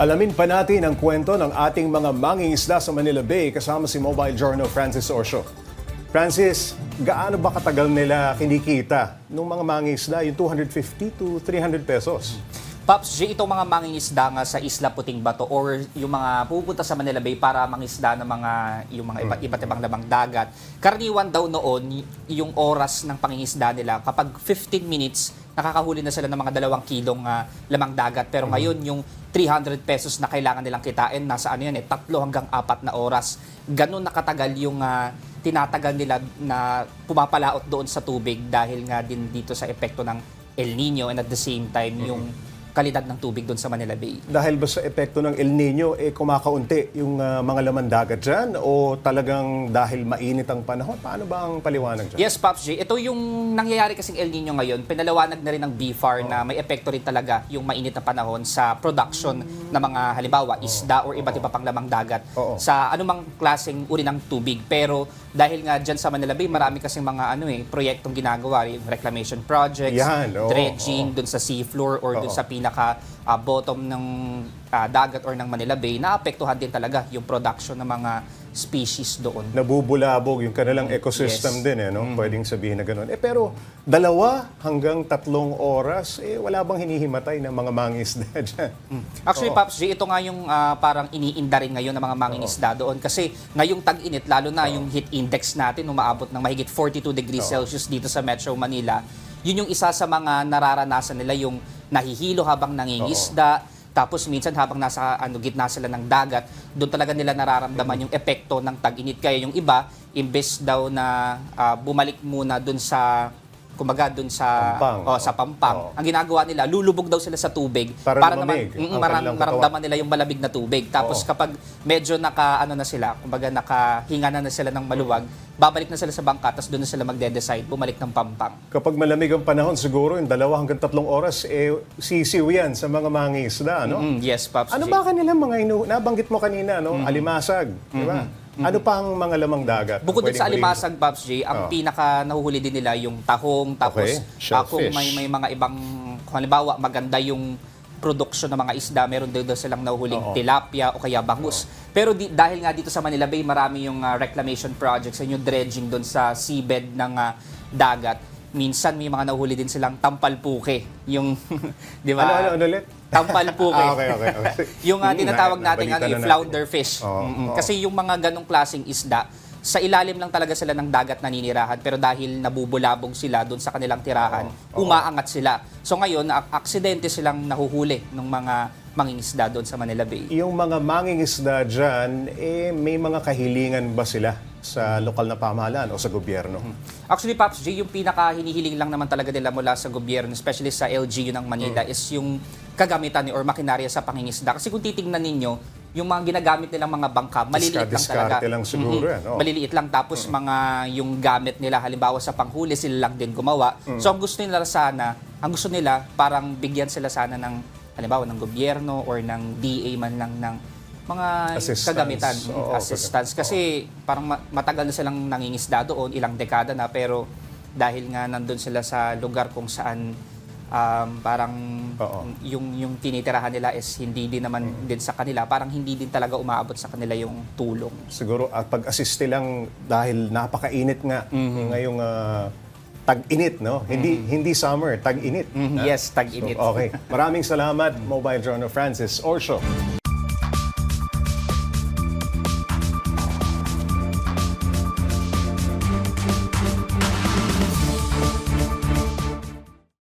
Alamin pa natin ang kwento ng ating mga mangingisda sa Manila Bay kasama si Mobile Journal Francis Osho. Francis, gaano ba katagal nila kinikita nung mga mangingisda yung 250 to 300 pesos? Pops J, itong mga mangingisda nga sa Isla Puting Bato or yung mga pupunta sa Manila Bay para mangisda ng mga yung mga iba, iba't ibang lamang dagat. Karaniwan daw noon yung oras ng pangingisda nila kapag 15 minutes nakakahuli na sila ng mga dalawang kilong ah, lamang dagat. Pero ngayon yung 300 pesos na kailangan nilang kitain nasa ano yan eh tatlo hanggang apat na oras. Ganun nakatagal yung ah, tinatagal nila na pumapalaot doon sa tubig dahil nga din dito sa epekto ng El Nino and at the same time yung kalidad ng tubig doon sa Manila Bay. Dahil ba sa epekto ng El Nino, eh kumakaunti yung ah, mga laman dagat dyan? O talagang dahil mainit ang panahon? Paano ba ang paliwanag dyan? Yes, Pops J. Ito yung nangyayari kasing El Nino ngayon. Pinalawanag na rin ng BFAR na may epekto rin talaga yung mainit na panahon sa production ng mga halimbawa isda or iba't iba pang lamang dagat Oo. sa anumang klaseng uri ng tubig. Pero dahil nga dyan sa Manila Bay, marami kasing mga ano eh, proyektong ginagawa, reclamation projects, Yan, oo, dredging dun sa seafloor or dun Oo. sa pinaka ah, bottom ng ah, dagat or ng Manila Bay, naapektuhan din talaga yung production ng mga species doon. Nabubulabog yung kanilang ecosystem Yes. din, eh, no? Pwedeng sabihin na gano'n. Eh, pero dalawa hanggang tatlong oras, eh, wala bang hinihimatay ng mga mangisda dyan? Actually, Pops J, ito nga yung ah, parang iniinda rin ngayon ng mga mangingisda doon. Kasi ngayong tag-init, lalo na yung heat index natin, umaabot ng mahigit 42 degrees Celsius dito sa Metro Manila, yun yung isa sa mga nararanasan nila yung nahihilo habang nangingisda, tapos minsan habang nasa ano, gitna sila ng dagat, doon talaga nila nararamdaman yung epekto ng tag-init. Kaya yung iba, imbes daw na ah, bumalik muna doon sa kumbaga doon sa Pampang. oh, sa Pampang. Oo. Ang ginagawa nila, lulubog daw sila sa tubig Para naman lumamig mm, ang maram- kanilang maramdaman nila yung malamig na tubig. Tapos Oo. kapag medyo naka ano na sila, kumbaga nakahinga na, na sila ng maluwag, babalik na sila sa bangka tapos doon na sila magde-decide bumalik ng Pampang. Kapag malamig ang panahon, siguro yung dalawa hanggang tatlong oras, eh, sisiw yan sa mga mangisda, no? Mm, yes, Pops Ano ba kanila mga inu... Nabanggit mo kanina, no? Alimasag, di ba? Ano pa ang mga lamang dagat? Bukod din pwedeng sa hulihin? alimasag, Pops J, ang Oo. pinaka nahuhuli din nila yung tahong, tapos Okay. ah, kung Shellfish. may, may mga ibang, kung halimbawa maganda yung production ng mga isda, meron din daw silang nahuhuling Oo. tilapia o kaya bangus. Pero di, dahil nga dito sa Manila Bay, marami yung ah, reclamation projects and yung dredging doon sa seabed ng ah, dagat. Minsan may mga nahuhuli din silang tampalpuke. Yung, di ba? Ano, ano, ano ulit? Tampalpuke. Ah, okay, okay, okay. yung uh, tinatawag na- natin ano, na yung natin. flounder fish. Oo, Mm-mm. oo. Kasi yung mga ganong klaseng isda, sa ilalim lang talaga sila ng dagat naninirahan pero dahil nabubulabog sila doon sa kanilang tirahan, Oo. umaangat sila. So ngayon, aksidente silang nahuhuli ng mga mangingisda doon sa Manila Bay. Yung mga mangingisda dyan, eh, may mga kahilingan ba sila sa lokal na pamahalaan o sa gobyerno? Actually, Pops J, yung pinaka hinihiling lang naman talaga nila mula sa gobyerno, especially sa LGU ng Manila, Mm. is yung kagamitan ni or makinarya sa pangingisda. Kasi kung titingnan ninyo, yung mga ginagamit nilang mga bangka, maliliit lang Diskarte talaga. lang siguro Mhm. yan, oo. Maliliit lang. Tapos mga yung gamit nila, halimbawa sa panghuli, sila lang din gumawa. Mm. So ang gusto nila sana, ang gusto nila, parang bigyan sila sana ng, halimbawa, ng gobyerno or ng DA man lang ng mga Assistance. kagamitan, Oo, assistance. Kasi parang ma- matagal na silang nangingisda doon, ilang dekada na, pero dahil nga nandun sila sa lugar kung saan um, parang Oo. yung yung tinitirahan nila is hindi din naman din sa kanila, parang hindi din talaga umaabot sa kanila yung tulong. Siguro at pag-assiste lang dahil napakainit nga Mm-hmm. ngayong ah, tag-init, no? Hindi hindi summer, tag-init. Mhm, Ah, yes, tag-init. So, okay. Maraming salamat, Mobile Journal Francis Orsho.